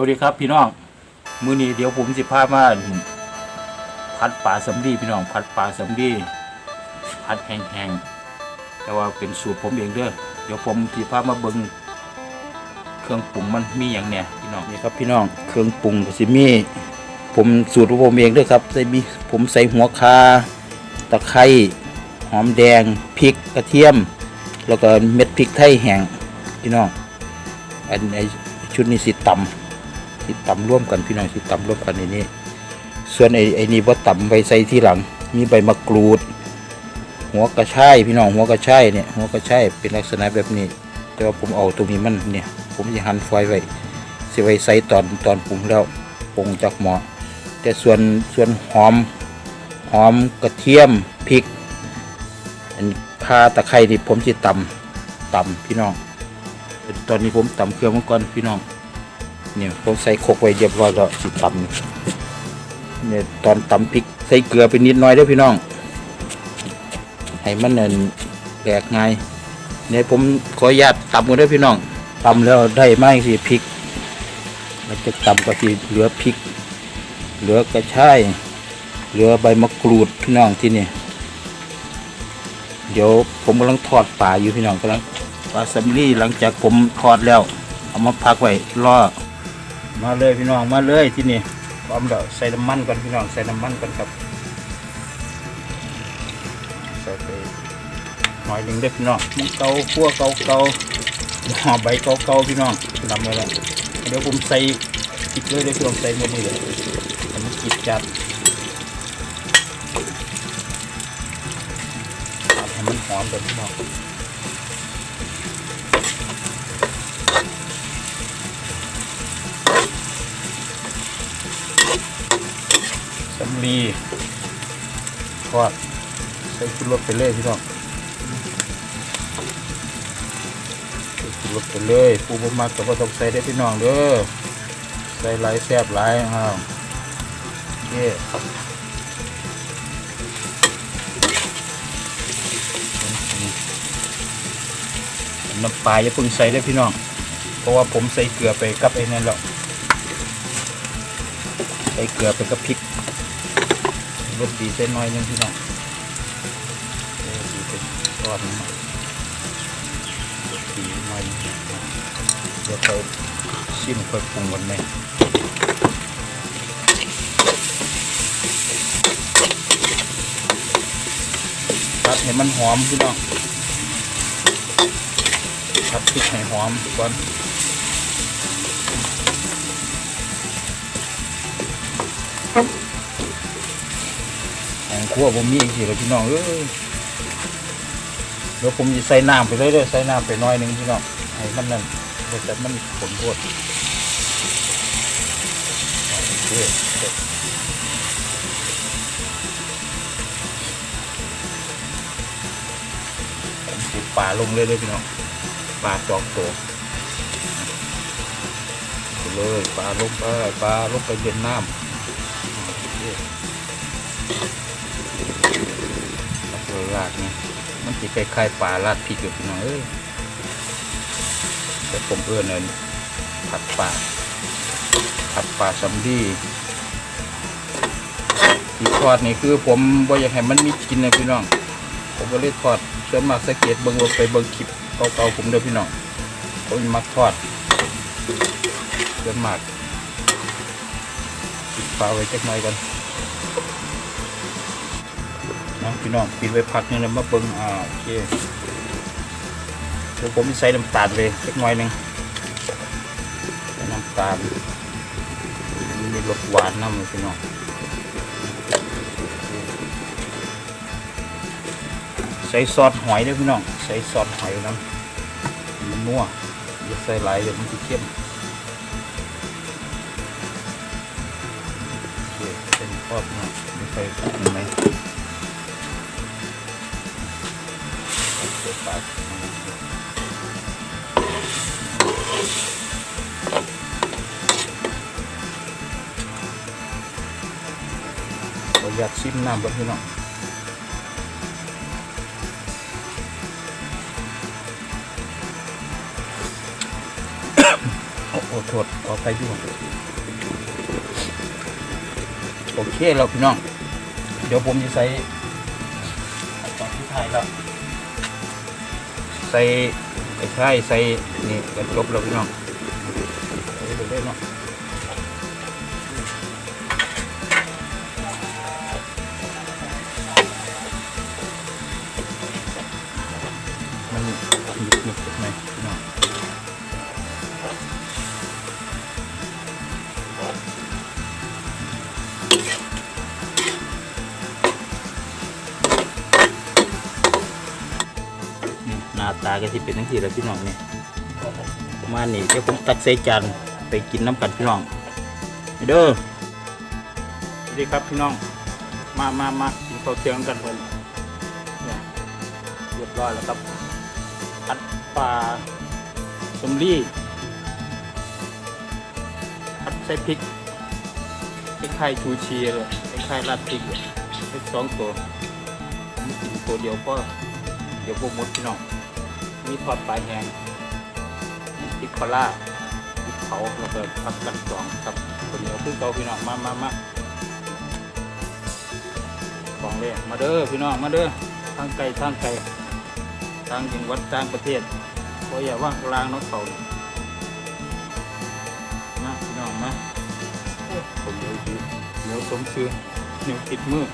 วัสดีครับพี่น้อง มือนี้เดี๋ยวผมสิพามาพัดปลาสำลีพี่น้องพัดปลาสำลีพัดแห้งๆแต่ว่าเป็นสูตรผมเองเด้อเดี๋ยวผมสิพามาเบิ่งเครื่องปรุงมันมีอย่างเนี่ยพี่น้องนี่ครับพี่น้องเครื่องปรุงสิมีผมสูตรของผมเองเด้วยครับใส่มีผมใส่หัวคาตะไคร้หอมแดงพริกกระเทียม แล้วก็เม็ดพริกไทยแห้งพี่น้องอันไอชุดนี้สิต่ำ สิตำร่วมกันพี่น้องสิตำร่วมกันในนี้ ส่วนไอไอนี่ว่าตำไปใส่ที่หลัง มีใบมะกรูด หัวกระชายพี่น้องหัวกระชายเนี่ยหัวกระชายเป็นลักษณะแบบนี้ แต่ว่าผมเอาตรงนี้มันเนี่ย ผมจะหั่นไฟไว้สิไว้ใส่ตอนตอนปรุงแล้วปรุงจากหมอแต่ส่วนส่วนหอมหอมกระเทียมพริกอันข่าตะไคร้นี่ผมจะตำตำพี่น้อง ตอนนี้ผมตำเครื่องมันก่อนพี่น้อง เนี่ยผมใส่โคกไว้เรียบร้อยแล้วสิตำเนี่ยตอนตำพริกใส่เกลือไปนิดน่อยเด้อพี่น้อง ให้มันเนินแหลกง่ายเนี่ยผมขออนุญาตตำกันเด้อพี่น้องตำแล้วได้ไหมสิพริกมันจะตำก็สิเหลือพริก เหลือกระชายเหลือใบมะกรูดพี่น้องที่นี่เดี๋ยวผมกำลังทอดปลาอยู่พี่น้องกำลังปลาซัมลี่หลังจากผมทอดแล้ว เอามาพักไว้รอ มาเลยพี่น้องมาเลยที่นี่พร้อมแล้วใส่น้ำมันก่อนพี่น้องใส่น้ำมันก่อนครับใส่ไปหน่อยหนึ่งเด้อพี่น้องมันเกาขั่วเกาเกาหอใบเกาเกาพี่น้องดำไปแล้วเดี๋ยวผมใส่อีกเลยเด้อพี่น้องใส่หมดนี่เลยให้มันกิดจัดทำให้มันหอมแบบนี้เนาะ สำลีทอดใส่ขึ้นรถไปเลยพี่น้องใส่ขึ้นรถไปเลยปูบมากกับว่าต้องใส่ได้พี่น้องเด้อใส่หลายแซ่บหลายอ้าวโอเคน้ำปลาอย่าเพิ่งใส่ได้พี่น้อง เพราะว่าผมใส่เกลือไปกับไอ้นั่นแล้วใส่เกลือไปกับพริก รสดีใส่น้อยนึงพี่น้องสดีเป็นก้อนนึงรสดีน้อยเดี๋ยวค่อยชิมค่อยปรุงกันไหมตัดให้มันหอมพี่น้องผัดพริกให้หอมก่อน งครัวผมมีอีกทีแล้วพี่น้องเอ้ยเดี๋ยวผมจะใส่น้ำไปเลยเด้อใส่น้ำไปน้อยหนึงพี่น้องให้มันนั่นเดี๋ยวแต่มันผลโทษผมปูปลาลงเลยเลยพี่น้องปลาจอกโตเลยปลาลงไปปลาลงไปเย็นน้ำ ลาดนี่มันจะคล้ายๆปลาลาดพริกอยู่พี่น้องเอ้ยแต่ผมเอื้อนเลยผัดปลาผัดปลาซัมดี้ที่ทอดนี่คือผมบ่อยากให้มันมีกินนะพี่น้อง ผมก็เลยทอดส่วนมากสเกตเบิ่งไปเบิ่งคลิปเก่าๆผมเด้อพี่น้องผมมักทอดส่วนมากปิดฝาไว้จักหน่อยกัน นะพี่น้องปิดไว้พักหนึงแล้วมาเบิ่งอ่าโอเคเดี๋ยวผมใส่น้ำตาลเลยจักน่อยหนึ่งใส่น้ำตาลมีรสหวานน้ำพี่น้องใส่ซอสหอยด้วยพี่น้องใส่ซอสหอยน้ำมันนัวอย่าใส่หลายเดี๋ยวมันจะเข้มโอเคเป็นทอดนะไม่ใส่ไหม ใส่ปลาเราอยากชิมน้ำแบบพี่น้องโอ้โทษขอไปด้วยโอเคแล้วพี่น้อง เดี๋ยวผมจะใส่ตอนที่ไทายแล้ว ใส่ไอ้ไข่ใส่นี่ก็จบแล้วพี่น้องใส่ไปเลยเนาะ ก็ที่เป็นทั้งทีแล้วพี่น้องนี่ประมาณนี้เดี๋ยวผมตักใส่จานไปกินน้ำกันพี่น้องไปเด้อสวัสดีครับพี่น้อง มามามากินข้าวเที่ยงกันเพิ่นเนี่ยเรียบร้อยแล้วครับผัดปลาสมลี่ผัดใส่พริกคล้ายๆชูชีเลยคล้ายๆราดพริกเลยเล็กสองตัวผมกินตัวเดียวก็เดี๋ยวพวกมดพี่น้อง มีทอดปลาแห้งมีพริกคอล่าพริกเผาแล้วก็ผักกันสองกับตัวเหนียวคือเกาพี่น้องมามามาของเลยมาเด้อพี่น้องมาเด้อทางไกลทางไกลทางจังหวัดต่างประเทศก็อย่าว่างกลางน้องเขานี่มาพี่น้องมาผมเดี๋ยวดีเหนียวสมชื่อเหนียวติดมือ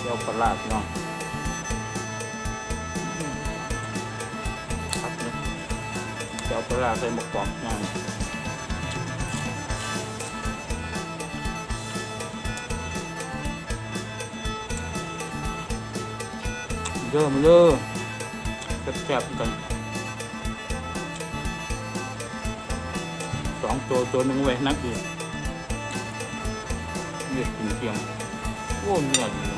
เดี๋ยวปลาร้าพี่น้อง เดี๋ยวลาร้าใส่หมกกรอบพี่น้องเยอะมาเยอะแซ่บๆกันสองตัวตัวหนึ่งไว้นักอีกเลือดกินเทียมโอ้เหนื้อดี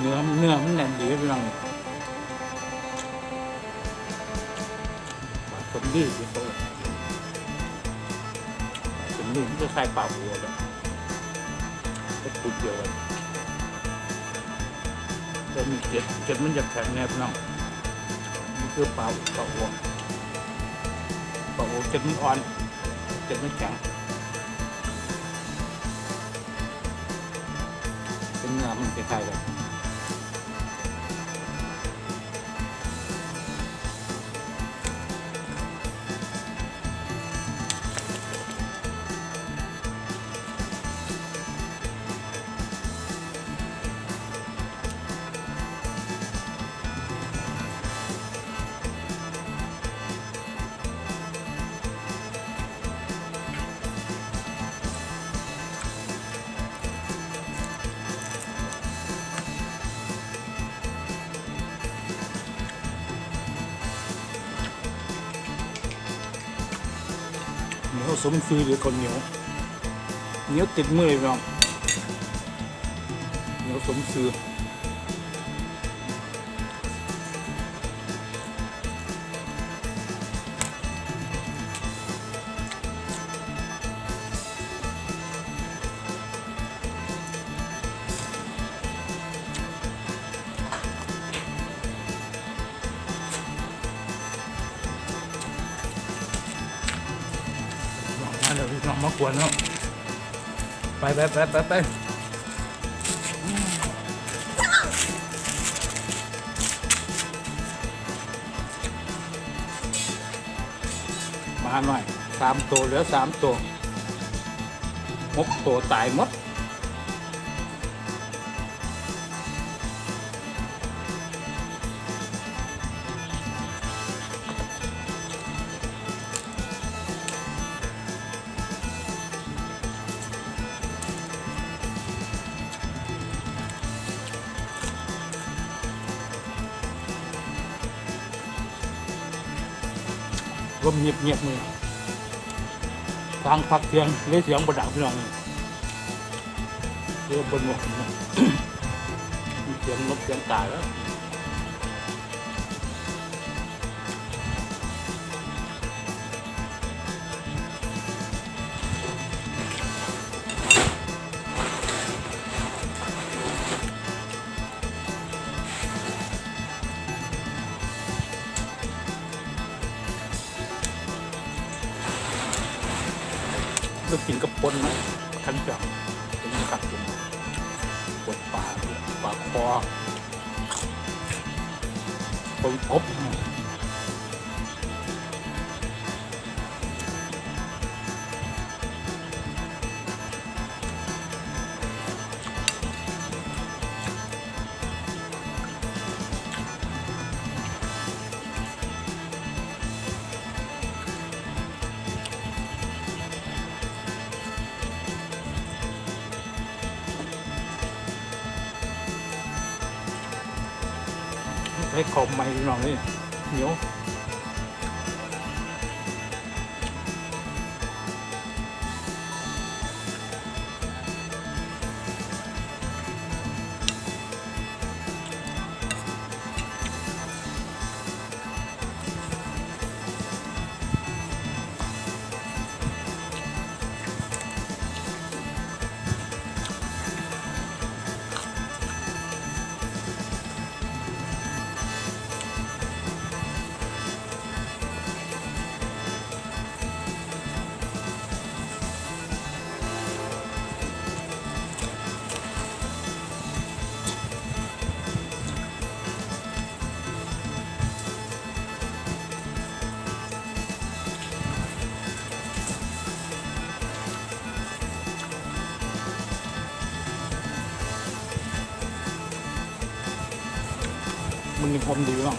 เนื้อเนื้อมันแน่นดีพี่น้องสมดีที่เขาสมดีมันจะใส่ปลาหัวเลยก็ปุดเดียวกันแต่มีเกล็ดเกล็ดมันจะแข็งแนบน้องมันคือปลาปลาหัวปลาหัวเกล็ดมันอ่อนเกล็ดมันแข็งเป็นเนื้อมันคล้ายๆกัน สมซื้อหรือคนเหนียวเหนียวติดมือเลยพี่น้องเหนียวสมซื้อ มาเดี๋ยวพี่น้องมากวนเนาะไปไปไปไปไปมาหน่อยสามตัวเหลือสามตัวหกตัวตายหมด มเงียบเงียบมือฟังพักเสียงเลยเสียงบดังพี่น้องเลยเรื่อบนหมวกนะมีเสียงรถเสียงตายแล้ว คนขันจับเป็นขัดผมปวดปากปากคอปวดพบ ใช้ขอบใหม่พี่น้อยนี่เหนียว มันมีความดีบ้าง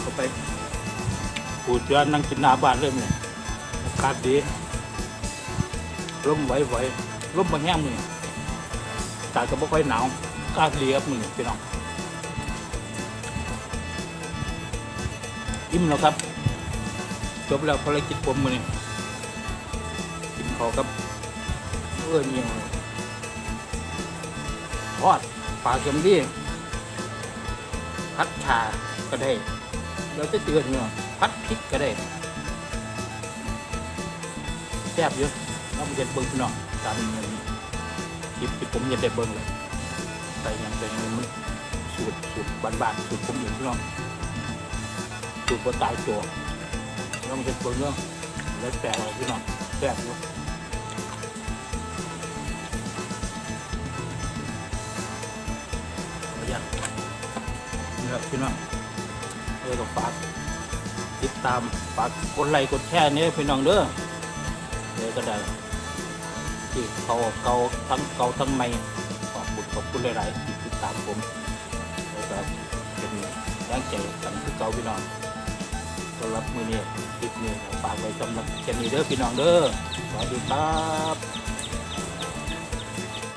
เข้าไปปูเจือนั่งกินหน้าบ้านเริ่มเลยอากาศดีร่มไหวๆร่มบางแห้งมืออากาศก็ไม่ค่อยหนาวอากาศดีครับมือพี่น้องอิ่มแล้วครับ จบแล้วภารกิจผมมือนี้กินขอกับเอื้อเนียงทอดปลาเค็มดี พัดชาก็ได้ เราจะเตือนเนาะพัดพริกก็ได้แซ่บเยอะแล้วมันจะเบิ้งพี่น้องตามเงินคลิปที่ผมจะได้เบิ้งเลยใส่ยังใส่ยังมันสูตรสูตรบานๆสูตรผมเองพี่น้องสูตรบนตายตัวแล้วมันจะเบิ้งเนาะแล้วแต่เราพี่น้องแซ่บเยอะ ครับพี่น้องเออก็ฝากติดตามฝากกดไลค์กดแชร์นี่พี่น้องเด้อเดี๋ยวก็ได้ที่เขาเกาทั้งเกาทั้งไม่ขอบคุณขอบคุณหลายๆที่ติดตามผมแล้วก็เป็นแรงใจกันคือเกาพี่น้องสำหรับมือนี้คลิปนี้ฝากไว้สำหรับแค่นี้เด้อพี่น้องเด้อสวัสดีครับ